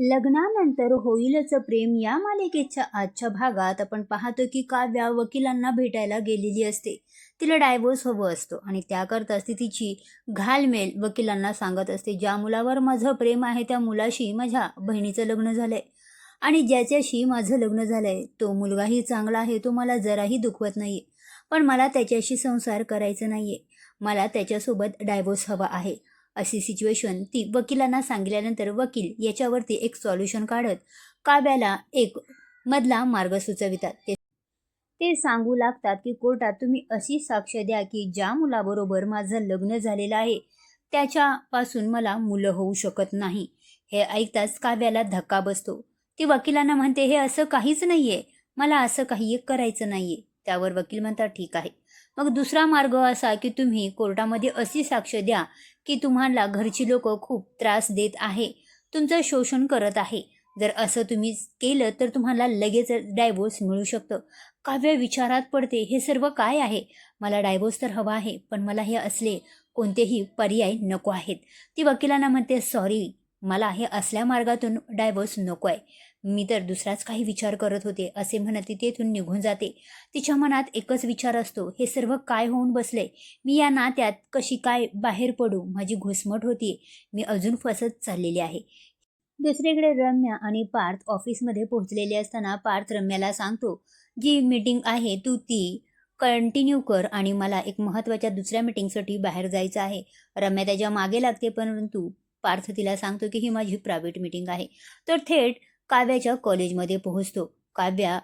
लग्नानंतर होईलच प्रेम. या मालिकेच्या आजच्या भागात आपण पाहतो की काव्या वकिलांना भेटायला गेलेली असते. तिला डायव्होर्स हवं असतो आणि त्याकरताच ती तिची घालमेल वकिलांना सांगत असते. ज्या मुलावर माझं प्रेम आहे त्या मुलाशी माझ्या बहिणीचं लग्न झालंय. आणि ज्याच्याशी माझं लग्न झालंय तो मुलगाही चांगला आहे तो मला जराही दुखवत नाहीये. पण मला त्याच्याशी संसार करायचा नाहीये. मला त्याच्यासोबत डायव्होर्स हवा आहे. अशी सिच्युएशन ती वकिलांना सांगितल्यानंतर वकील याच्यावरती एक सॉल्युशन काढत काव्याला एक मधला मार्ग सुचवितात. ते ते सांगू लागतात की कोर्टात तुम्ही अशी साक्ष द्या की ज्या मुलाबरोबर माझं लग्न झालेलं आहे त्याच्यापासून मला मुलं होऊ शकत नाही. हे ऐकताच काव्याला धक्का बसतो. ती वकिलांना म्हणते हे असं काहीच नाहीये. मला असं काही एक करायचं नाहीये. त्यावर वकील म्हणतात ठीक आहे. मग दुसरा मार्ग असा की तुम्ही कोर्टामध्ये अशी साक्ष द्या की तुम्हाला घरची लोक खूप त्रास देत आहे. तुमचं शोषण करत आहे. जर असं तुम्ही केलं तर तुम्हाला लगेच डायव्होर्स मिळू शकतं. काव्य विचारात पडते हे सर्व काय आहे? मला डायव्होर्स तर हवा आहे पण मला हे असले कोणतेही पर्याय नको आहेत. ती वकिलांना म्हणते सॉरी मला हे असल्या मार्गातून डायव्होर्स नको आहे मी तर दुसराच काही विचार करत होते असे म्हणत ती तेथून निघून जाते. तिच्या मनात एकच विचार असतो हे सर्व काय होऊन बसले मी या नात्यात कशी काय बाहेर पडू? माझी घुसमट होती. मी अजून फसत चाललेली आहे. दुसरीकडे रम्या आणि पार्थ ऑफिसमध्ये पोहोचलेले असताना पार्थ रम्याला सांगतो जी मीटिंग आहे तू ती कंटिन्यू कर आणि मला एक महत्त्वाच्या दुसऱ्या मीटिंगसाठी बाहेर जायचं आहे. रम्या त्याच्यामागे लागते परंतु पार्थ तिला सांगतो की ही माझी प्रायव्हेट मीटिंग आहे. तर थेट काव्याच्या कॉलेजमध्ये पोहोचतो. काव्या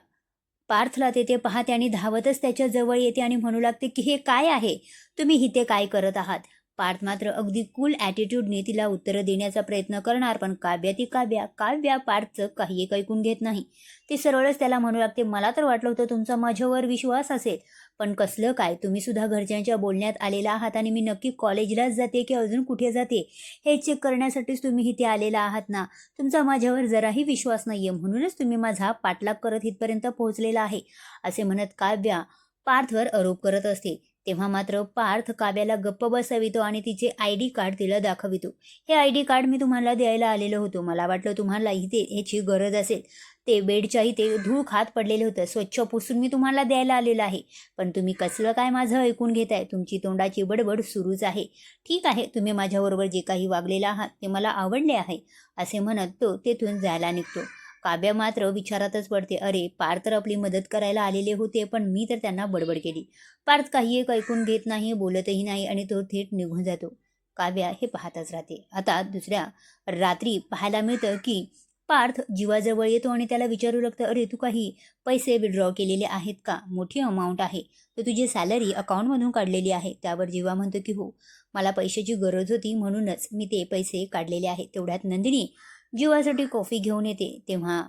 पार्थला तेथे पाहते आणि धावतच त्याच्याजवळ येते आणि म्हणू लागते की हे काय आहे? तुम्ही इथे काय करत आहात? पार्थ मात्र अगदी कूल ॲटिट्यूडने तिला उत्तरं देण्याचा प्रयत्न करणार पण काव्या ती काव्या काव्या पार्थचं काही एक ऐकून घेत नाही. ते सरळच त्याला म्हणू लागते मला तर वाटलं होतं तुमचा माझ्यावर विश्वास असेल. पण कसलं काय? तुम्ही सुद्धा घरच्यांच्या बोलण्यात आलेला आहात आणि मी नक्की कॉलेजलाच जाते की अजून कुठे जाते? हे चेक करण्यासाठीच तुम्ही इथे आलेला आहात ना? तुमचा माझ्यावर जराही विश्वास नाही आहे म्हणूनच तुम्ही माझा पाठलाग करत इथपर्यंत पोहोचलेला आहे. असे म्हणत काव्या पार्थवर आरोप करत असते. तेव्हा मात्र पार्थ काव्याला गप्प बसवितो आणि तिचे आय डी कार्ड तिला दाखवितो. हे आय डी कार्ड मी तुम्हाला द्यायला आलेलो होतो. मला वाटलं तुम्हाला इथे ह्याची गरज असेल. ते बेडच्या इथे धूळ खात पडलेलं होतं. स्वच्छ पुसून मी तुम्हाला द्यायला आलेलं आहे. पण तुम्ही कसलं काय माझं ऐकून घेताय? तुमची तोंडाची बडबड सुरूच आहे. ठीक आहे तुम्ही माझ्याबरोबर जे काही वागलेलं आहात ते मला आवडले आहे असे म्हणत तो तेथून जायला निघतो. काव्य मात्र विचारातच पडते. अरे पार्थ तर आपली मदत करायला आलेले होते पण मी तर त्यांना बडबड केली. पार्थ काही एक ऐकून घेत नाही बोलतही नाही आणि तो थेट निघून जातो. काव्या हे पाहतच राहते. आता दुसऱ्या रात्री पाहायला मिळतं की पार्थ जीवाजवळ येतो आणि त्याला विचारू लागतं अरे तू काही पैसे विड्रॉ केलेले आहेत का? मोठी अमाऊंट आहे. तर तुझी सॅलरी अकाउंटमधून काढलेली आहे. त्यावर जीवा म्हणतो की हो मला पैशाची गरज होती म्हणूनच मी ते पैसे काढलेले आहेत. तेवढ्यात नंदिनी जीवासाठी कॉफी घेऊन येते तेव्हा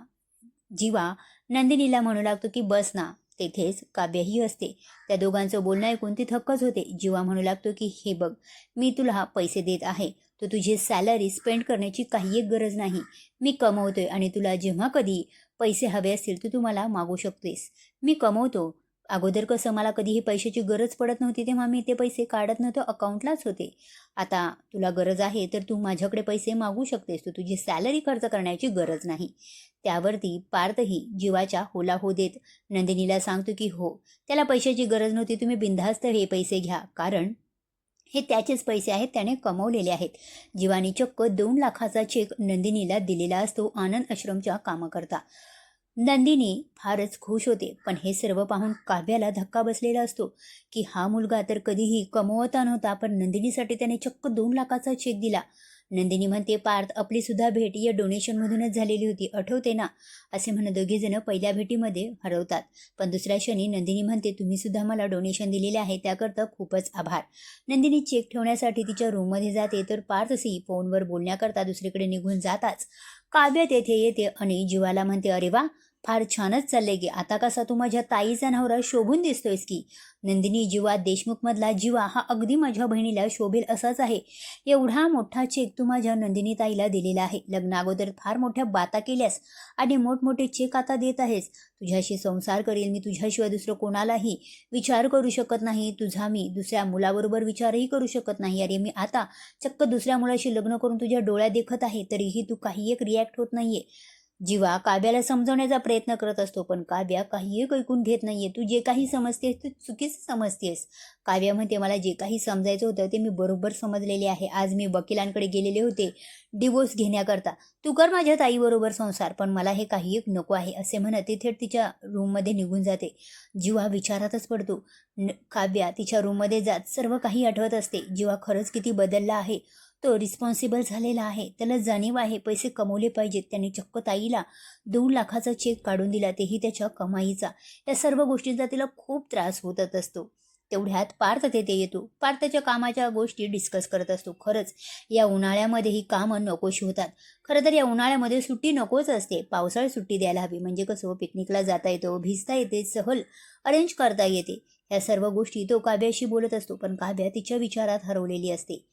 जीवा नंदिनीला म्हणू लागतो की बस ना तेथेच काव्यही असते. त्या दोघांचं बोलणं ऐकून ती थक्कच होते. जीवा म्हणू लागतो की हे बघ मी तुला पैसे देत आहे तू तुझी सॅलरी स्पेंड करण्याची काही एक गरज नाही. मी कमवतोय आणि तुला जेव्हा कधी पैसे हवे असतील तर तू मला मागू शकतेस. मी कमवतो अगोदर कसं मला कधीही पैशाची गरज पडत नव्हती तेव्हा मी ते पैसे काढत नव्हतं अकाउंटलाच होते. आता तुला गरज आहे तर तू माझ्याकडे पैसे मागू शकतेस. तू तुझी सॅलरी खर्च करण्याची गरज नाही. त्यावरती पार्थही जीवाच्या होला हो देत नंदिनीला सांगतो की हो त्याला पैशाची गरज नव्हती. तुम्ही बिनधास्त हे पैसे घ्या. कारण हे त्याचेच पैसे आहेत त्याने कमवलेले आहेत. जीवानी चक्क दोन लाखाचा चेक नंदिनीला दिलेला असतो. आनंद आश्रमच्या कामाकरता. नंदिनी फारच खुश होते पण हे सर्व पाहून काव्याला धक्का बसलेला असतो की हा मुलगा तर कधीही कमवता नव्हता पण नंदिनीसाठी त्याने चक्क दोन लाखाचा चेक दिला. नंदिनी म्हणते पार्थ आपली सुद्धा भेट या डोनेशनमधूनच झालेली होती आठवते ना? असे म्हणत दोघेजण पहिल्या भेटीमध्ये हरवतात. पण दुसऱ्या क्षणी नंदिनी म्हणते तुम्ही सुद्धा मला डोनेशन दिलेले आहे त्याकरता खूपच आभार. नंदिनी चेक ठेवण्यासाठी तिच्या रूममध्ये जाते तर पार्थसी फोनवर बोलण्याकरता दुसरीकडे निघून जाताच. काव्य तेथे येते आणि जीवाला म्हणते अरे वा फार छानच चाललंय की आता कसा तू माझ्या ताईचा नवरा शोभून दिसतोयस की. नंदिनी जीवा देशमुखमधला जीवा हा अगदी माझ्या बहिणीला शोभेल असाच आहे. एवढा मोठा चेक तू माझ्या नंदिनी ताईला दिलेला आहे. लग्न अगोदर फार मोठ्या बाता केल्यास आणि मोठमोठे चेक आता देत आहेस. तुझ्याशी संसार करेल मी तुझ्याशिवाय दुसरं कोणालाही विचार करू शकत नाही. तुझा मी दुसऱ्या मुलाबरोबर विचारही करू शकत नाही. अरे मी आता चक्क दुसऱ्या मुलाशी लग्न करून तुझ्या डोळ्या देखत आहे तरीही तू काही एक रिॲक्ट होत नाहीये. जीवा काव्याला समजवण्याचा प्रयत्न करत असतो पण काव्या काही एक ऐकून घेत नाहीये. तू जे काही समजतेस तू चुकीचं समजतेस. काव्या म्हणते मला जे काही समजायचं होतं ते मी बरोबर समजलेले आहे. आज मी वकिलांकडे गेलेले होते डिवोर्स घेण्याकरता. तू कर माझ्या ताईबरोबर संसार पण मला हे काही एक नको आहे असे म्हणत ती थेट तिच्या रूममध्ये निघून जाते. जीवा विचारातच पडतो. काव्या तिच्या रूममध्ये जात सर्व काही आठवत असते. जीवा खरंच किती बदलला आहे. तो रिस्पॉन्सिबल झालेला आहे. त्याला जाणीव आहे. पैसे कमवले पाहिजेत. त्याने चक्क ताईला दोन लाखाचा चेक काढून दिला. तेही त्याच्या कमाईचा. या सर्व गोष्टींचा तिला खूप त्रास होतच असतो. तेवढ्यात पार्थ तेथे येतो. पार्थच्या कामाच्या गोष्टी डिस्कस करत असतो. खरंच या उन्हाळ्यामध्ये ही कामं नकोशी होतात. खरं तर या उन्हाळ्यामध्ये सुट्टी नकोच असते. पावसाळी सुट्टी द्यायला हवी. म्हणजे कसं पिकनिकला जाता येतो भिजता येते सहल अरेंज करता येते. या सर्व गोष्टी तो काव्याशी बोलत असतो. पण काव्या तिच्या विचारात हरवलेली असते.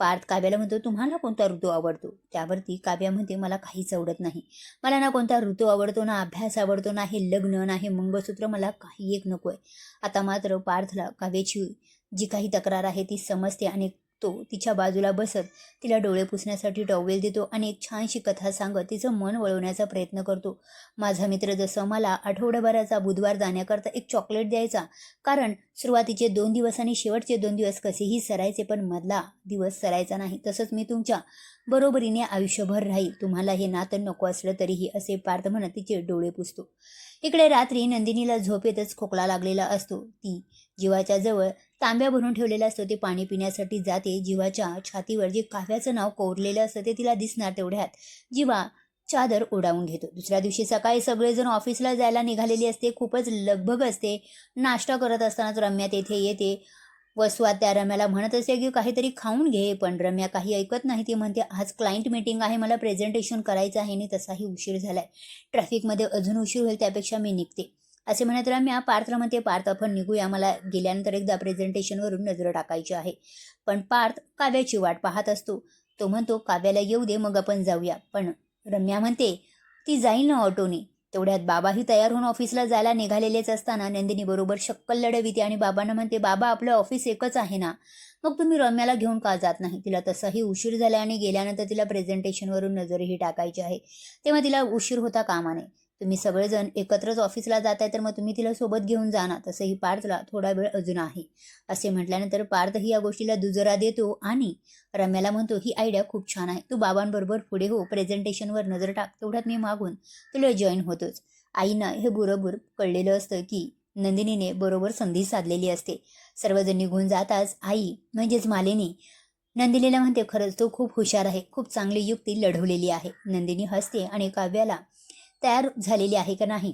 पार्थ काव्याला म्हणतो तुम्हाला कोणता ऋतू आवडतो? त्यावरती काव्या म्हणते मला काहीच आवडत नाही. मला ना कोणता ऋतू आवडतो ना अभ्यास आवडतो ना हे लग्न ना हे मंगळसूत्र मला काही एक नको आहे आता मात्र पार्थला काव्याची जी काही तक्रार आहे ती समजते आणि तो तिच्या बाजूला बसत तिला डोळे पुसण्यासाठी टॉवेल देतो आणि एक छानशी कथा सांगत तिचं मन वळवण्याचा प्रयत्न करतो. माझा मित्र जसं मला आठवड्याभराचा बुधवार जाण्याकरता एक चॉकलेट द्यायचा कारण सुरुवातीचे दोन दिवस आणि शेवटचे दोन दिवस कसेही सरायचे पण मधला दिवस सरायचा नाही तसंच मी तुमच्या बरोबरीने आयुष्यभर राहील तुम्हाला हे नातं नको असलं तरीही असे पार्थ म्हणत तिचे डोळे पुसतो. इकडे रात्री नंदिनीला झोपेतच खोकला लागलेला असतो. ती जीवाच्या जवळ तांब्या भरून ठेवलेला असतो ते पाणी पिण्यासाठी जाते. जीवाच्या छातीवर जे काव्याचं नाव कोरलेलं असतं ते तिला दिसणार तेवढ्यात. जीवा चादर ओढावून घेतो. दुसऱ्या दिवशी सकाळी सगळेजण ऑफिसला जायला निघालेली असते. खूपच लगबग असते. नाश्ता करत असतानाच रम्या तेथे येते. वसवा त्या रम्याला म्हणत असते की काहीतरी खाऊन घे. पण रम्या काही ऐकत नाही. ती म्हणते आज क्लायंट मीटिंग आहे. मला प्रेझेंटेशन करायचं आहे. आणि तसाही उशीर झालाय. ट्रॅफिकमध्ये अजून उशीर होईल त्यापेक्षा मी निघते. असे म्हणत रम्या पार्थला म्हणते पार्थ आपण निघूया. मला गेल्यानंतर एकदा प्रेझेंटेशनवरून नजर टाकायची आहे. पण पार्थ काव्याची वाट पाहत असतो. तो म्हणतो काव्याला येऊ दे मग आपण जाऊया. पण रम्या म्हणते ती जाईल ना ऑटोने? तेवढ्यात बाबाही तयार होऊन ऑफिसला जायला निघालेलेच असताना नंदिनी बरोबर शक्कल लढविते आणि बाबांना म्हणते बाबा आपलं ऑफिस एकच आहे ना? मग तुम्ही रम्याला घेऊन का जात नाही? तिला तसाही उशीर झाला आणि गेल्यानंतर तिला प्रेझेंटेशनवरून नजरही टाकायची आहे. तेव्हा तिला उशीर होता कामा नये तुम्ही सगळेजण एकत्रच ऑफिसला जात आहे तर मग तुम्ही तिला सोबत घेऊन जा ना. तसंही पार्थला थोडा वेळ अजून आहे. असे म्हटल्यानंतर पार्थही या गोष्टीला दुजरा देतो आणि रम्याला म्हणतो ही आयडिया खूप छान आहे. तू बाबांबरोबर पुढे हो. प्रेझेंटेशनवर नजर टाक. तेवढ्यात मी मागून तुला जॉईन होतोच. आईनं हे बरोबर कळलेलं असतं की नंदिनीने बरोबर संधी साधलेली असते. सर्वजण निघून जाताच आई म्हणजेच मालिनी नंदिनीला म्हणते खरंच तो खूप हुशार आहे. खूप चांगली युक्ती लढवलेली आहे. नंदिनी हसते आणि काव्याला तयार झालेली आहे का नाही?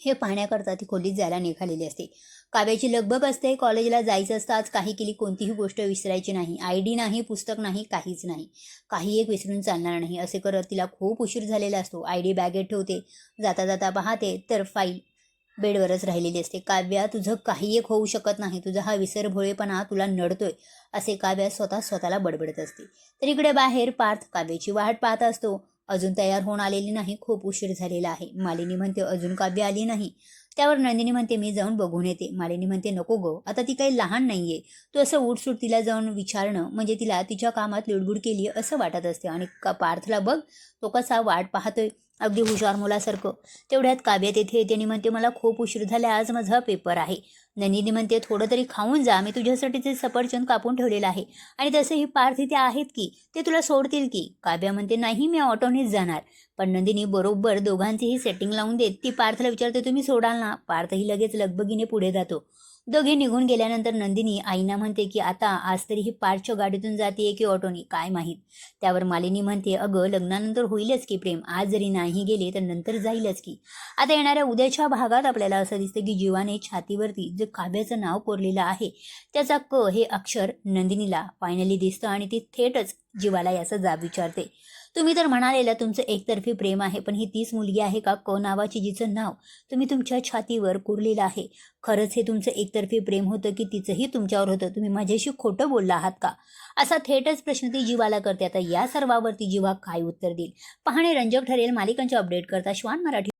हे पाहण्याकरता ती खोलीत जायला निघालेली असते. काव्याची लगबग असते. कॉलेजला जायचं असतं. आज काही केली कोणतीही गोष्ट विसरायची नाही. आय डी नाही पुस्तक नाही काहीच नाही. काही एक विसरून चालणार नाही. असे करत तिला खूप उशीर झालेला असतो. आय डी बॅगेत ठेवते. जाता जाता पाहते तर फाईल बेडवरच राहिलेली असते. काव्या तुझं काही एक होऊ शकत नाही. तुझा हा विसरभोळेपणा तुला नडतोय असे काव्या स्वतः स्वतःला बडबडत असते. तर इकडे बाहेर पार्थ काव्याची वाट पाहत असतो. अजून तयार होऊन आलेली नाही खूप उशीर झालेला आहे. मालिनी म्हणते अजून काव्य आली नाही. त्यावर नंदिनी म्हणते मी जाऊन बघून येते. मालिनी म्हणते नको गो आता ती काही लहान नाहीये. तू असं उठसूट तिला जाऊन विचारणं म्हणजे तिला तिच्या कामात लुडबुड केली असं वाटत असते. आणि पार्थला बघ तो कसा वाट पाहतोय अगदी हुशार मुलासारखं. तेवढ्यात काव्य तेथे येते आणि म्हणते मला खूप उशीर झाला आज माझा पेपर आहे. नंदिनी म्हणते थोडं तरी खाऊन जा. मी तुझ्यासाठी ते सफरचंद कापून ठेवलेलं आहे. आणि तसंही पार्थ इथे आहेत की ते तुला सोडतील की? काव्या म्हणते नाही मी ऑटोनेच जाणार. पण नंदिनी बरोबर दोघांचीही सेटिंग लावून देत ती पार्थला विचारते तुम्ही सोडाल ना? पार्थही लगेच लगबगीने पुढे जातो. दोघे निघून गेल्यानंतर नंदिनी आईना म्हणते की आता आज तरी ही पार्थच्या गाडीतून जाते की ऑटोनी? काय माहीत? त्यावर मालिनी म्हणते अगं लग्नानंतर होईलच की प्रेम. आज जरी नाही गेले तर नंतर जाईलच की. आता येणाऱ्या उद्याच्या भागात आपल्याला असं दिसतं की जीवाने छातीवरती जे काव्याचं नाव कोरलेलं आहे त्याचा क हे अक्षर नंदिनीला फायनली दिसतं आणि ती थेटच जीवाला याचा जाब विचारते. तुम्ही तर म्हणालेलं तुमचं एकतर्फी प्रेम आहे पण ही तीच मुलगी आहे का? क नावाची जिचं नाव तुम्ही तुमच्या छातीवर कुरलेलं आहे. खरंच हे तुमचं एकतर्फी प्रेम होतं की तिचंही तुमच्यावर होतं? तुम्ही माझ्याशी खोटं बोलला आहात का? असा थेटच प्रश्न ती जीवाला करते. आता या सर्वावरती जीवा काय उत्तर देईल? पाहणे रंजक ठरेल. मालिकांच्या अपडेट करता श्वान मराठी